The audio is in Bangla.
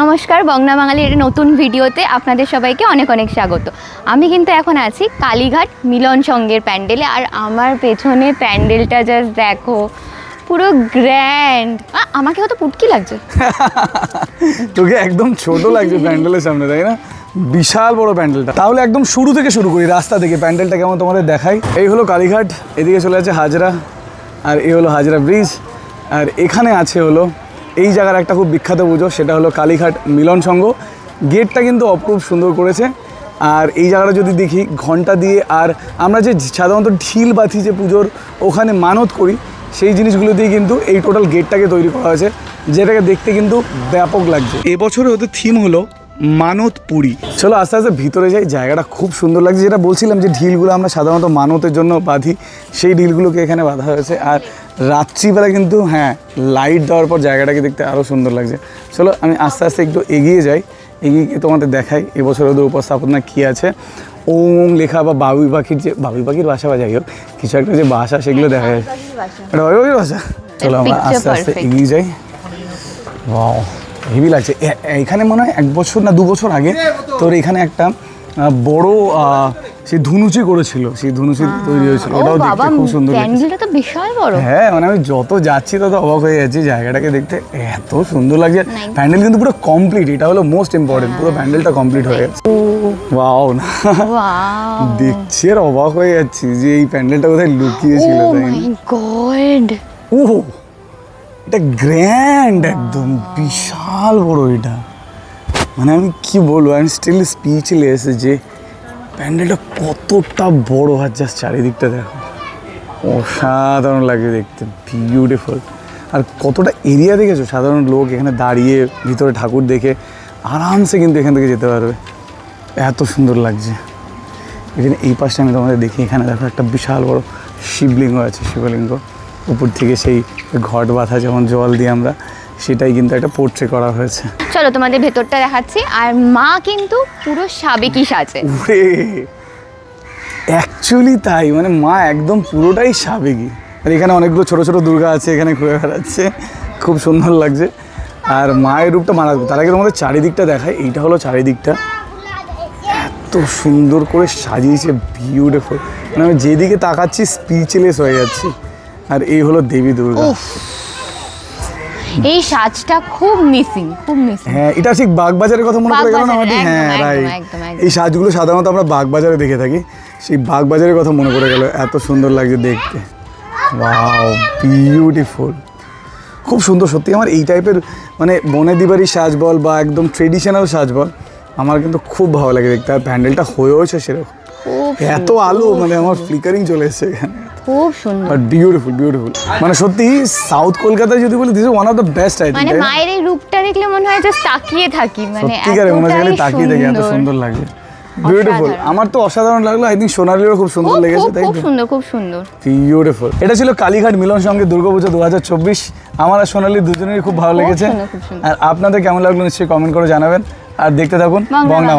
নমস্কার বংনা বাঙালির একটি নতুন ভিডিওতে আপনাদের সবাইকে অনেক অনেক স্বাগত। আমি কিন্তু এখন আছি কালীঘাট মিলন সঙ্গের প্যান্ডেলে আর আমার পেছনে প্যান্ডেলটা জাস্ট দেখো, পুরো গ্র্যান্ড আমাকে কত পুটকি লাগছে। তোকে একদম ছোট লাগছে প্যান্ডেলের সামনে, তাই না? বিশাল বড় প্যান্ডেলটা। তাহলে একদম শুরু থেকে শুরু করি, রাস্তা থেকে। প্যান্ডেলটা কেমন তোমাদের দেখাই? এই হলো কালীঘাট, এদিকে চলে আছে হাজরা, আর এই হলো হাজরা ব্রিজ, আর এখানে আছে হলো এই জায়গার একটা খুব বিখ্যাত পুজো, সেটা হলো কালীঘাট মিলন সংঘ। গেটটা কিন্তু অপরূপ সুন্দর করেছে। আর এই জায়গাটা যদি দেখি, ঘণ্টা দিয়ে, আর আমরা যে সাধারণত ঢিল বাথি যে পুজোর ওখানে মানত করি, সেই জিনিসগুলো দিয়ে কিন্তু এই টোটাল গেটটাকে তৈরি করা হয়েছে, যেটাকে দেখতে কিন্তু ব্যাপক লাগছে। এবছরে ওদের থিম হলো মানত পুরী চলো আস্তে আস্তে ভিতরে যাই জায়গাটা খুব সুন্দর লাগছে। যেটা বলছিলাম যে ঢিলগুলো আমরা সাধারণত মানতের জন্য বাঁধি সেই ঢিলগুলোকে এখানে বাঁধা হয়েছে। আর রাত্রিবেলা কিন্তু হ্যাঁ লাইট দেওয়ার পর জায়গাটাকে দেখতে আরও সুন্দর লাগছে। চলো আমি আস্তে আস্তে একটু এগিয়ে যাই এগিয়ে গিয়ে তোমাদের দেখাই এবছর ওদের উপস্থাপনা কী আছে। ওং লেখা বা বাবুই পাখির যে বাবুই পাখির বাসা বা যাই হোক কিছু একটা যে বাসা সেগুলো দেখা যায়। এটা বাবুই পাখির বাসা চলো আমরা আস্তে আস্তে এগিয়ে যাই। ওয়াও হেভি লাগছে। এখানে মনে হয় এক বছর না দু বছর আগে তোর এখানে একটা বড় সেই ধুনুচি করেছিল। সেই ধুনুচি তৈরি হয়েছিল। ওটাও দেখতে খুব সুন্দর প্যান্ডেলটা তো বিশাল বড়। হ্যাঁ মানে আমি যত যাচ্ছি তত অবাক হয়ে যাচ্ছি জায়গাটাকে দেখতে। এত সুন্দর লাগছে. প্যান্ডেল কিন্তু পুরো কমপ্লিট এটা হলো মোস্ট ইম্পর্টেন্ট পুরো প্যান্ডেলটা কমপ্লিট হয়ে গেছে। ওয়াও না দেখছি আর অবাক হয়ে যাচ্ছি যে এই প্যান্ডেলটা কোথায় লুকিয়েছিল ও তাই গড ওহো এটা গ্র্যান্ড একদম, বিশাল বড় এটা। মানে আমি কি বলব, আমি স্টিল স্পিচলেস যে প্যান্ডেলটা কতটা বড় আর জাস্ট চারিদিকটা দেখো। অসাধারণ লাগে দেখতে বিউটিফুল আর কতটা এরিয়া দেখেছ? সাধারণ লোক এখানে দাঁড়িয়ে, ভিতরে ঠাকুর দেখে আরামসে কিন্তু এখান থেকে যেতে পারবে। এত সুন্দর লাগছে। এখানে এই পাশটা আমি তোমাদের দেখি এখানে দেখো, একটা বিশাল বড় শিবলিঙ্গ আছে, শিবলিঙ্গ। উপর থেকে সেই ঘট বাঁধা যেমন জল দিয়ে আমরা সেটাই কিন্তু একটা পোর্ট্রে করা হয়েছে। চলো তোমাদের ভেতরটা দেখাচ্ছি আর মা কিন্তু পুরো সাবেকি সাজে। অ্যাকচুয়ালি তাই মানে মা একদম পুরোটাই সাবেকি। আর এখানে অনেকগুলো ছোট ছোট দুর্গা আছে এখানে ঘুরে বেড়াচ্ছে খুব সুন্দর লাগছে। আর মায়ের রূপটা মারাত্মক তার আগে তোমাদের চারিদিকটা দেখায় এইটা হলো চারিদিকটা। এত সুন্দর করে সাজিয়েছে বিউটিফুল মানে আমি যেদিকে তাকাচ্ছি স্পিচলেস হয়ে যাচ্ছি। আর এই হলো দেবী দুর্গা। এই সাজটা খুব মিসিং খুব মিসিং হ্যাঁ এটা ঠিক বাগবাজারের কথা মনে পড়ে গেল না আমাদের? হ্যাঁ রাইট। এই সাজগুলো সাধারণত আমরা বাগবাজারে দেখে থাকি। সেই বাগবাজারের কথা মনে পড়ে গেল এত সুন্দর লাগছে দেখতে। ওয়াও বিউটিফুল খুব সুন্দর সত্যি আমার এই টাইপের মানে বনে দিবারি সাজ বল বা একদম ট্রেডিশনাল সাজ বল আমার কিন্তু খুব ভালো লাগে দেখতে। আর প্যান্ডেলটা হয়েওছে সেরকম। এত আলো মানে আমার ফ্লিকারিং চলে এসছে এখানে। খুব সুন্দর। বাট বিউটিফুল বিউটিফুল মানে সত্যি সাউথ কলকাতায় যদি বলি this one of the best I মানে মায়ের এই রূপটা দেখলে মনে হয় জাস্ট তাকিয়ে থাকি মানে সত্যিকারে মনে খালি তাকিয়ে দেখে এত সুন্দর। লাগে। বিউটিফুল আমার তো অসাধারণ লাগল আই থিঙ্ক সোনালিরও খুব সুন্দর লেগেছে তাই খুব সুন্দর খুব সুন্দর। বিউটিফুল এটা ছিল কালীঘাট মিলন সঙ্গে দুর্গাপুজো দু হাজার চব্বিশ। আমার আর সোনালি দুজনেরই খুব ভালো লেগেছে। আর আপনাদের কেমন লাগল নিশ্চয়ই কমেন্ট করে জানাবেন। আর দেখতে থাকুন বাংলা